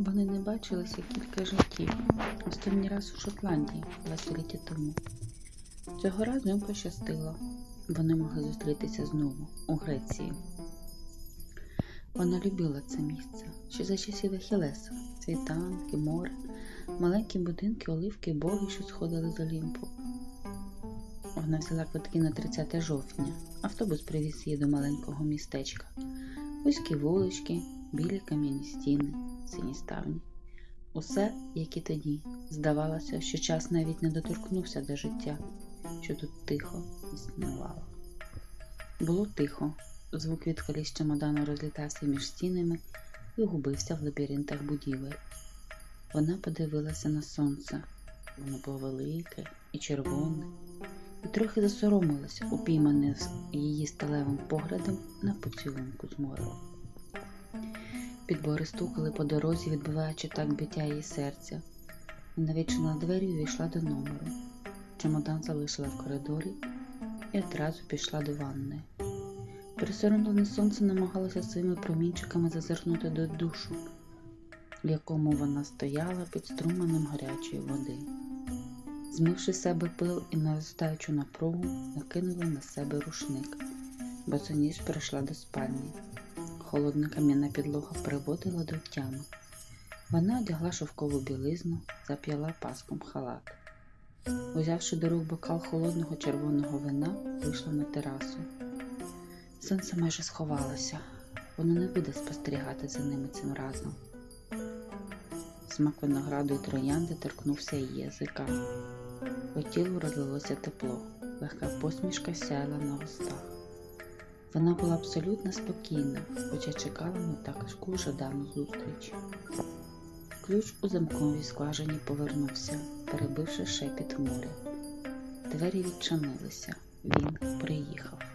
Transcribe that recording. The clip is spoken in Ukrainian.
Вони не бачилися кілька життів. Останній раз у Шотландії, два століття тому. Цього разу їм пощастило. Вони могли зустрітися знову у Греції. Вона любила це місце, ще за часів Ахілеса, світанки, море, маленькі будинки, оливки, боги, що сходили з Олімпу. Вона взяла квитки на 30 жовтня. Автобус привіз її до маленького містечка. Вузькі вулички, білі кам'яні стіни, сині ставні. Усе, як і тоді, здавалося, що час навіть не доторкнувся до життя, що тут тихо існувало. Було тихо, звук від коліс чемодану розлітався між стінами і губився в лабіринтах будівель. Вона подивилася на сонце. Воно було велике і червоне, і трохи засоромилася, упіймане її сталевим поглядом на поцілунку з морем. Підбори стукали по дорозі, відбиваючи так биття її серця. Вона відчинила двері і увійшла до номеру. Чемодан залишила в коридорі і одразу пішла до ванни. Присоромлене сонце намагалося своїми промінчиками зазирнути до душу, в якому вона стояла під струменем гарячої води. Змивши себе пил і наростаючу напругу, накинула на себе рушник, бо ніж перейшла до спальні. Холодна кам'яна підлога приводила до тями. Вона одягла шовкову білизну, зап'яла паском халат. Узявши до рук бокал холодного червоного вина, вийшла на терасу. Сонце майже сховалося, воно не буде спостерігати за ними цим разом. Смак винограду і троянди торкнувся її язика. По тілу розлилося тепло, легка посмішка сяяла на устах. Вона була абсолютно спокійна, хоча чекала на таку жадану зустріч. Ключ у замковій скважині повернувся, перебивши шепіт моря. Двері відчинилися. Він приїхав.